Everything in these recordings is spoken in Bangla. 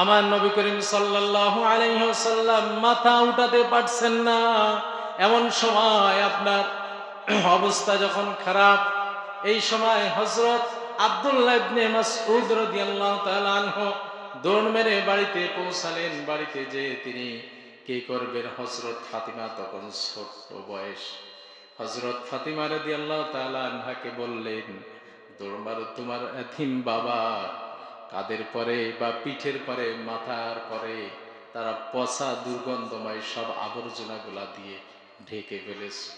আমার নবী করিম সাল্লাল্লাহু আলাইহি ওয়াসাল্লাম মাথা উঠাতে পারছেন না। এমন সময় আপনার অবস্থা যখন খারাপ, এই সময় হযরত আব্দুল্লাহ ইবনে মাসউদ রাদিয়াল্লাহু তাআলা আনহু দৌড় মেরে বাড়িতে পৌঁছালেন। বাড়িতে যে তিনি কি করবেন হযরত ফাতিমা তখন ছোট্ট বয়স। হযরত ফাতিমা রাদিয়াল্লাহু তাআলা আনহাকে বললেন তোমার এথিম বাবা। কাদের পরে বা পিঠের পরে, মাথার পরে তারা পচা দুর্গন্ধময় সব আবর্জনাগুলা দিয়ে ঢেকে ফেলেছে।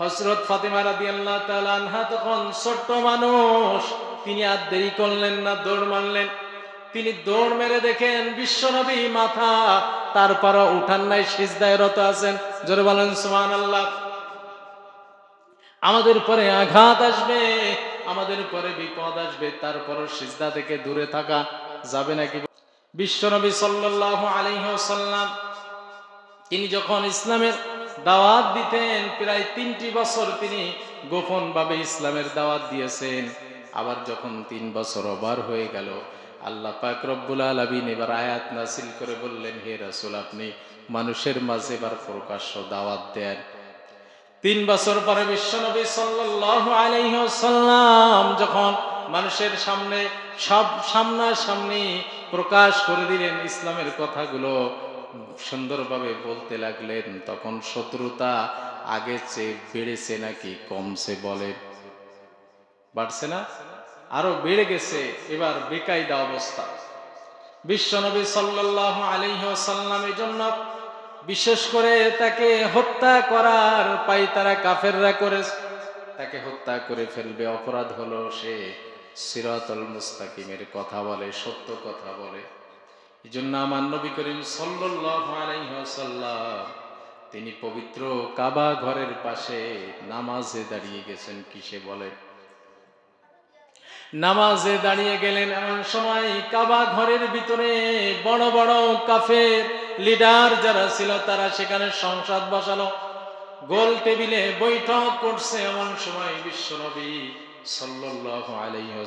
হজরত ফাতেমা রাদি আল্লাহ আনহা তখন ছোট্ট মানুষ, তিনি আর দেরি করলেন না, দৌড় মারলেন। তিনি দৌড় মেরে দেখেন বিশ্বনবী মাথা তারপরও উঠান নাই, সিজদায় আছেন। জোরে বলেন সুমান আল্লাহ আমাদের পরে আঘাত আসবে। আমাদের পরে বিপদ আসবে তারপরও সিজদা থেকে দূরে থাকা যাবে নাকি? বিশ্বনবী সাল্লাল্লাহু আলাইহি ওয়াসাল্লাম, তিনি যখন ইসলামের দাওয়াত দিতেন, প্রায় তিনটি বছর তিনি গোপন ভাবে ইসলামের দাওয়াত দিয়েছেন। আবার যখন তিন বছর ওভার হয়ে গেল, আল্লাহ পাক আলামিন এবার আয়াত নাসিল করে বললেন, হে রাসুল, আপনি মানুষের মাঝে এবার প্রকাশ্য দাওয়াত দেন। তিন বছর পরে বিশ্বনবী সাল্লাল্লাহু আলাইহি ওয়াসাল্লাম যখন মানুষের সামনে, সব সামনাসামনি প্রকাশ করে দিলেন ইসলামের কথাগুলো সুন্দরভাবে বলতে লাগলেন, তখন শত্রুতা আগে চেয়ে বেড়েছে নাকি কমছে বলে? বাড়ছে না? আরও বেড়ে গেছে, এবার বেকায়দা অবস্থা। বিশ্বনবী সাল্লাল্লাহু আলাইহি ওয়াসাল্লাম এই জন্য বিশেষ করে তাকে হত্যা করার পাই তারা কাফেররা করে তাকে হত্যা করে ফেলবে, অপরাধ হলো সে সিরাতুল মুস্তাকিমের কথা বলে, সত্য কথা বলে। এই জন্য আমার নবী করিম ওয়াসাল্লাম তিনি পবিত্র কাবা ঘরের পাশে নামাজে দাঁড়িয়ে গেছেন, কিসে বলে নামাজে দাঁড়িয়ে গেলেন এমন সময় কাবা ঘরের ভিতরে বড় বড় কাফের লিডার যারা ছিল, তারা সেখানে সংসদ বসালো। গোল টেবিলে বৈঠক করছে এমন সময় বিশ্বনবী আলাইহি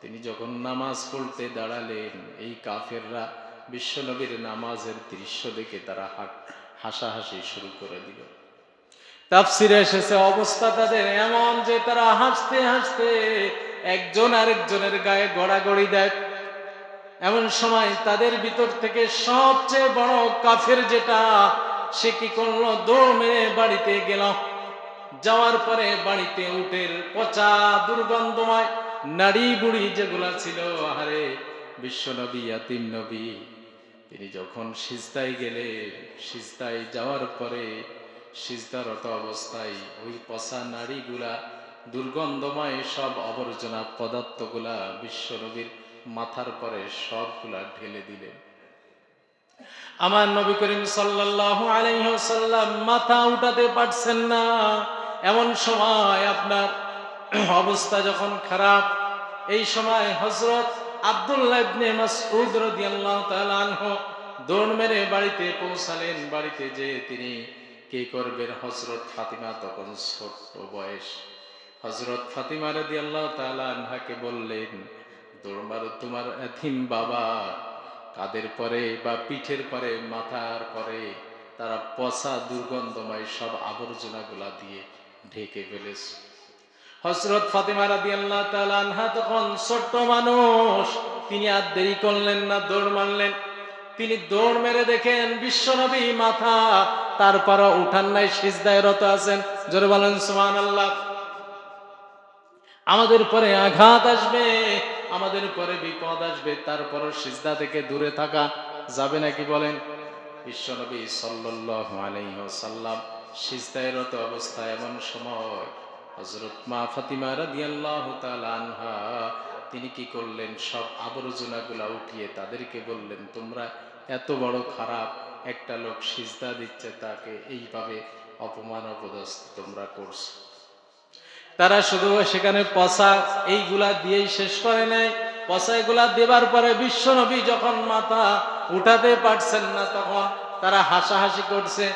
তিনি যখন নামাজ পড়তে দাঁড়ালেন, এই কাফেররা বিশ্বনবীর নামাজের দৃশ্য দেখে তারা হাসাহাসি শুরু করে দিল। তাফসিরে এসেছে, অবস্থা তাদের এমন যে তারা হাসতে হাসতে একজন আরেকজনের গায়ে গড়াগড়ি দেয়। এমন সময় তাদের ভিতর থেকে সবচেয়ে বড় কাফের যেটা, সে কি করল? দৌড় মেরে বাড়িতে গেল। যাওয়ার পরে বাড়িতে উটের পচা দুর্গন্ধময় নারী বুড়ি যেগুলা ছিল, আহারে, বিশ্ব নবী আতিম নবী। তিনি যখন সিজদায় গেলে, সিজদায় যাওয়ার পরে সিজদারত অবস্থায় ওই পচা নারীগুলা দুর্গন্ধময় সব আবর্জনা পদার্থগুলা বিশ্বনবীর মাথার পরে সবগুলা ঢেলে দিলেন। আমার নবী করিম সাল্লাল্লাহু আলাইহি ওয়াসাল্লাম মাথা উঠাতে পারছেন না। এমন সময় আপনার অবস্থা যখন খারাপ, এই সময় হযরত আব্দুল্লাহ ইবনে মাসউদ রাদিয়াল্লাহু তাআলা আনহু দৌড় মেরে বাড়িতে পৌঁছালেন। বাড়িতে যে তিনি, কি করবেন হযরত ফাতিমা? তখন ছোট্ট বয়স। হযরত ফাতিমা রাদিয়াল্লাহু তাআলা আনহাকে বললেন দৌড় মারো তোমার এথিম বাবা। কাদের পরে বা পিঠের পরে, মাথার পরে, তারা পচা দুর্গন্ধময় সব আবর্জনাগুলা দিয়ে ঢেকে ফেলেছে। হজরত ফাতেমা রাদি আল্লাহ তখন ছোট্ট মানুষ, তিনি আর দেরি করলেন না, দৌড় মারলেন। তিনি দৌড় মেরে দেখেন বিশ্বনবী মাথা, তারপরও উঠান নাই, সিজদায় রত আছেন। জোরে বলেন সুমান আল্লাহ আমাদের পরে আঘাত আসবে। আমাদের পরে বিপদ আসবে তারপর সিজদা থেকে দূরে থাকা যাবে নাকি বলেন? বিশ্বনবী সাল্লাল্লাহু আলাইহি ওয়াসাল্লাম সিজদায় রত অবস্থায় এমন সময় হযরত মা ফাতিমা রাদিয়াল্লাহু তাআলা আনহা, তিনি কি করলেন? সব আবর্জনাগুলা উঠিয়ে তাদেরকে বললেন, তোমরা এত বড় খারাপ একটা লোক সিজদা দিচ্ছে, তাকে এইভাবে অপমান, অপদস্থ তোমরা করছ। তারা শুধু সেখানে পচা এইগুলা দিয়েই শেষ করে নেয় পচা এগুলা দেবার পরে বিশ্বনবী যখন মাথা উঠাতে পারছেন না, তখন তারা হাসাহাসি করছে।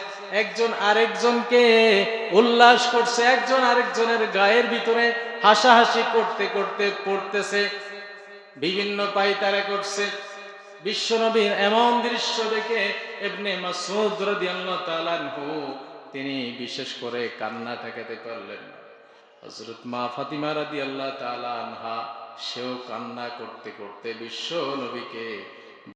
একজন আরেকজনকে উল্লাস করছে, একজন আরেকজনের গায়ের ভিতরে হাসাহাসি করতে করতে পড়তেছে। বিভিন্ন পাইতারা করছে। বিশ্বনবীর এমন দৃশ্য দেখে এবনে মাসুদ তিনি বিশেষ করে কান্না ঠেকাতে পারলেন না। হযরত মা ফাতিমা রাদি আল্লাহ তালা আনহা সেও কান্না করতে করতে বিশ্ব নবীকে